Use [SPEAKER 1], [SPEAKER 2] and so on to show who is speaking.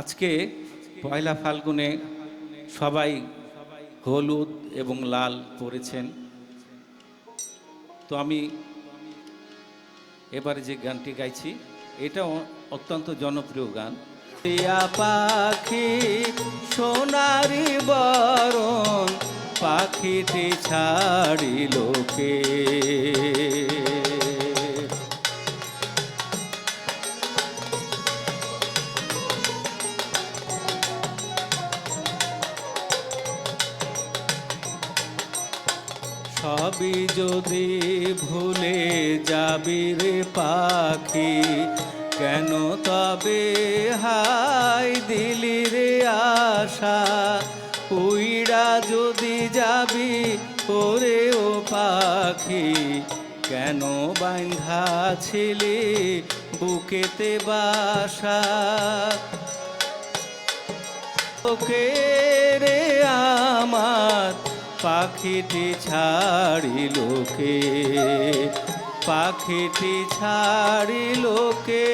[SPEAKER 1] আজকে পয়লা ফাল্গুনে সবাই হলুদ এবং লাল পরেছেন। তো আমি এবারে যে গানটি গাইছি এটা অত্যন্ত জনপ্রিয় গান। টিয়া পাখি, সোনারি বরণ, পাখিটি ছাড়িলোকে সবই যদি ভুলে যাবি রে পাখি, কেন তবে হাই দিলি রে আশা? উইড়া যদি যাবি ওরে ও পাখি, কেন বান্ধা ছিলি বুকেতে বাসা? ওকে রে আমার পাখিটি ছাড়িলোকে পাখিটি ছাড়িলোকে